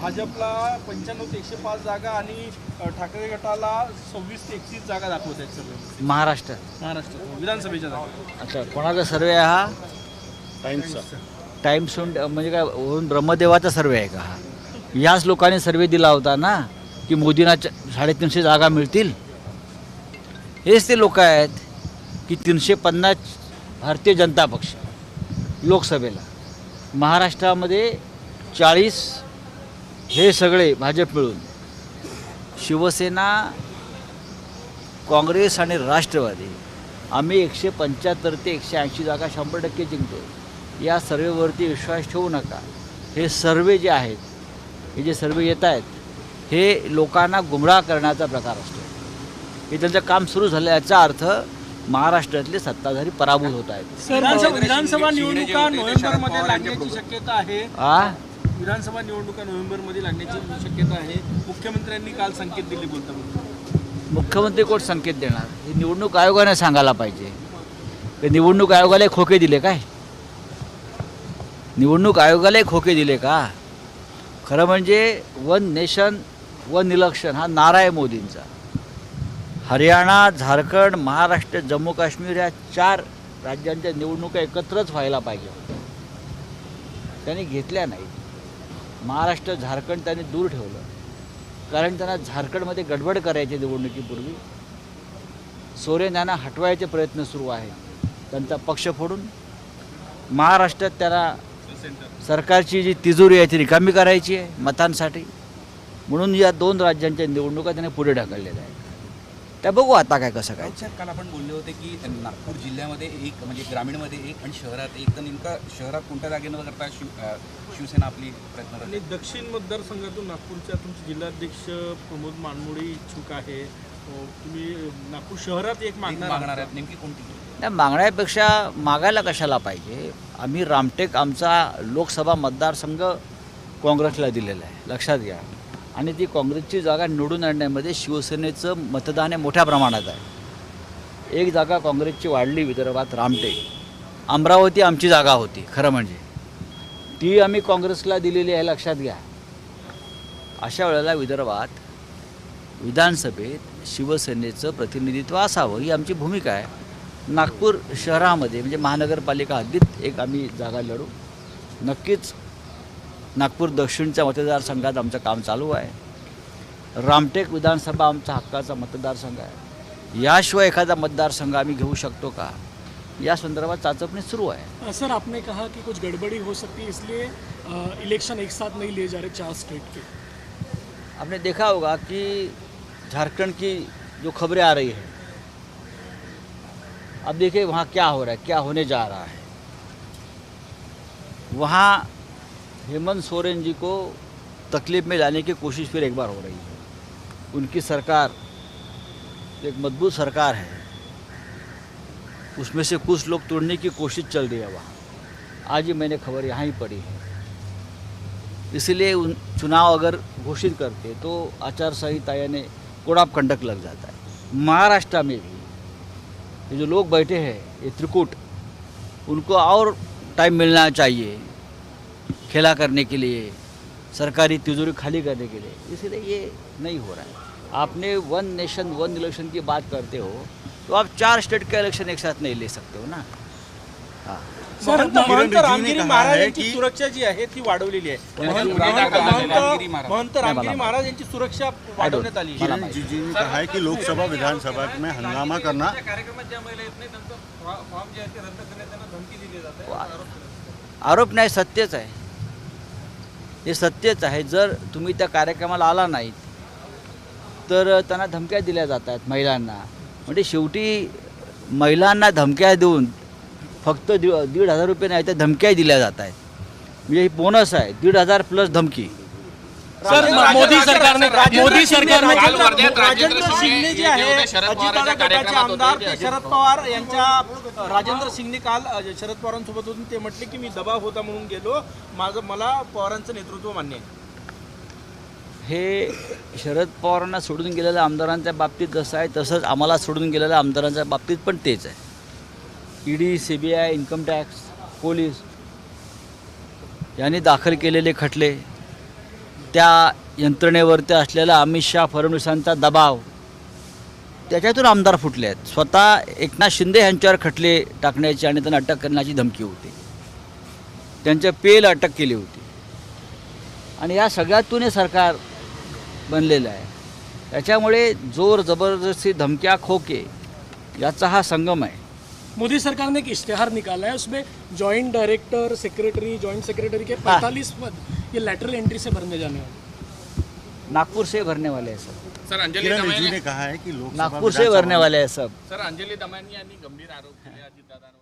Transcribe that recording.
भाजपला पंच्याण्णव ते एकशे पाच जागा आणि ठाकरे गटाला सव्वीस ते एकतीस जागा दाखवत आहेत सर्व महाराष्ट्र. महाराष्ट्र विधानसभेच्या जागा. अच्छा कोणाचा सर्वे आहे हा? टाइम्स म्हणजे काय वरून ब्रह्मदेवाचा सर्वे आहे का हा? याच लोकांनी सर्वे दिला होता ना की मोदींना साडेतीनशे जागा मिळतील? हेच ते लोक आहेत की तीनशे पन्नास भारतीय जनता पक्ष लोकसभेला. महाराष्ट्रामध्ये चाळीस हे सगळे भाजप मिळून शिवसेना काँग्रेस आणि राष्ट्रवादी आम्ही एकशे पंच्याहत्तर ते एकशे ऐंशी जागा शंभर टक्के जिंकतो या सर्वेवरती विश्वास ठेवू नका. हे सर्वे जे आहेत हे जे सर्वे येत आहेत हे लोकांना गुमराह करण्याचा प्रकार असतो. हे त्यांचं काम सुरू झालं याचा अर्थ महाराष्ट्रातले सत्ताधारी पराभूत होत आहेत. विधानसभा निवडणुका नोव्हेंबरमध्ये लागण्याची शक्यता आहे. विधानसभा निवडणुका नोव्हेंबरमध्ये लागण्याची शक्यता आहे. मुख्यमंत्र्यांनी काल संकेत दिले बोलताना. मुख्यमंत्री कोण संकेत देणार? हे निवडणूक आयोगाने सांगायला पाहिजे. ते निवडणूक आयोगाला खोके दिले काय? निवडणूक आयोगाला खोके दिले का? खरं म्हणजे वन नेशन वन इलेक्शन हा नारा आहे मोदींचा. हरियाणा झारखंड महाराष्ट्र जम्मू काश्मीर या चार राज्यांच्या निवडणुका एकत्रच व्हायला पाहिजे. त्यांनी घेतल्या नाहीत. महाराष्ट्र झारखंड त्यांनी दूर ठेवलं. कारण त्यांना झारखंडमध्ये गडबड करायची निवडणुकीपूर्वी. सोरेन यांना हटवायचे प्रयत्न सुरू आहेत त्यांचा पक्ष फोडून महाराष्ट्रात त्याला सरकारची जी तिजोरी आहे ती रिकामी करायची आहे मतांसाठी. म्हणून या दोन राज्यांच्या निवडणुका त्याने पुढे ढकललेल्या आहेत. त्या बघू आता काय कसं काय. साहेब काल आपण बोलले होते की नागपूर जिल्ह्यामध्ये एक म्हणजे ग्रामीणमध्ये एक आणि शहरात एक. तर नेमका शहरात कोणत्या जागे न करता शिव शिवसेना आपली प्रयत्न आणि दक्षिण मतदारसंघातून नागपूरच्या तुमचे जिल्हाध्यक्ष प्रमोद मानमोळे इच्छुक आहे. तुम्ही नागपूर शहरात एक मागणार. आहेत. नेमकी कोणती? त्या मागण्यापेक्षा मागायला कशाला पाहिजे? आम्ही रामटेक आमचा लोकसभा मतदारसंघ काँग्रेसला दिलेला आहे. लक्षात घ्या. आणि ती काँग्रेसची जागा निवडून आणण्यामध्ये शिवसेनेचं मतदान हे मोठ्या प्रमाणात आहे. एक जागा काँग्रेसची वाढली विदर्भात रामटेक. अमरावती आमची जागा होती खरं म्हणजे. ती आम्ही काँग्रेसला दिलेली आहे लक्षात घ्या. अशा वेळेला विदर्भात विधानसभेत शिवसेनेचं प्रतिनिधित्व असावं ही आमची भूमिका आहे. नागपूर शहरामध्ये म्हणजे महानगरपालिका हद्दीत एक आम्ही जागा लढू. नक्कीच नागपूर दक्षिणच्या मतदारसंघात आमचं काम चालू आहे. रामटेक विधानसभा आमचा हक्काचा मतदारसंघ आहे. याशिवाय एखादा मतदारसंघ आम्ही घेऊ शकतो का? या संदर्भात चाचपणी सुरू आहे. सर आपने कहा कि कुछ गड़बड़ी हो सकती है इसलिए इलेक्शन एक साथ नहीं लिए जा रहे चार स्टेट के। आपने देखा होगा कि झारखंड की जो खबरें आ रही है अब देखिए वहाँ क्या हो रहा है क्या होने जा रहा है। वहाँ हेमंत सोरेन जी को तकलीफ़ में लाने की कोशिश फिर एक बार हो रही है। उनकी सरकार एक मज़बूत सरकार है। उसमें से कुछ लोग तोड़ने की कोशिश चल रही है वहाँ। आज ही मैंने खबर यहाँ ही पड़ी है। इसलिए उन चुनाव अगर घोषित करते तो आचार संहिता यानी कोड ऑफ़ कंडक्ट लग जाता है। महाराष्ट्र में भी ये जो लोग बैठे हैं, ये त्रिकूट, उनको और टाइम मिलना चाहिए। खेला करने के लिए सरकारी तिजोरी खाली करने के लिए इसलिए ये नहीं हो रहा है। आपने वन नेशन वन इलेक्शन की बात करते हो तो आप चार स्टेट का इलेक्शन एक साथ नहीं ले सकते हो ना। हाँ। महंत महंत रामगिरी महाराज यांची सुरक्षा जी आहे ती वाढवलेली आहे. महंत महंत- रामगिरी महाराज. यांची सुरक्षा वाढवण्यात आली आहे. कि लोकसभा विधानसभा में हंगामा करना आरोप नाही सत्यच आहे. हे सत्यच आहे. जर तुम्ही त्या कार्यक्रमाला आला नाहीत तर त्यांना धमक्या दिल्या जात आहेत महिलांना. म्हणजे शेवटी महिलांना धमक्या देऊन फक्त दीड दीड हजार रुपये नाही तर धमक्याही दिल्या जात आहेत. म्हणजे ही बोनस आहे. दीड हजार प्लस धमकी. सर मोदी सरकारने मोदी सरकारने राजेंद्र राजेंद्र शिंगणे जे आहे अजितदादा गटाचे आमदार ते शरद पवार यांच्या राजेंद्र शिंगणे काल शरद पवारांसोबत होते ते म्हटले की मी दबाव होता म्हणून गेलो. माझं मला पवारांचं नेतृत्व मान्य आहे. हे शरद पवारांना सोडून गेलेल्या आमदारांच्या बाबतीत जसं आहे तसंच आम्हाला सोडून गेलेल्या आमदारांच्या बाबतीत पण तेच आहे. ED C B I income tax police यांनी दाखल केलेले खटले त्या यंत्रणेवरती असलेला अमित शहा फडणवीसांचा दबाव. त्याच्यातून आमदार फुटले आहेत. स्वतः एकनाथ शिंदे यांच्यावर खटले टाकण्याची आणि त्यांना अटक करण्याची धमकी होती. त्यांच्या पेल अटक केली होती. आणि या सगळ्यातून हे सरकार बनलेलं आहे. त्याच्यामुळे जोर जबरदस्ती धमक्या खोके याचा हा संगम आहे. मोदी सरकार ने एक इश्तेहार निकाला है उसमें joint director secretary joint secretary के पैंतालीस पद ये लेटरल एंट्री से भरने जाने वाले नागपुर से भरने वाले हैं सब। सर अंजलि दमानी ने कहा है कि लोग नागपुर से भरने वाले हैं सब। सर अंजलि दमानिया यांनी गंभीर आरोप केले अजितदादांवर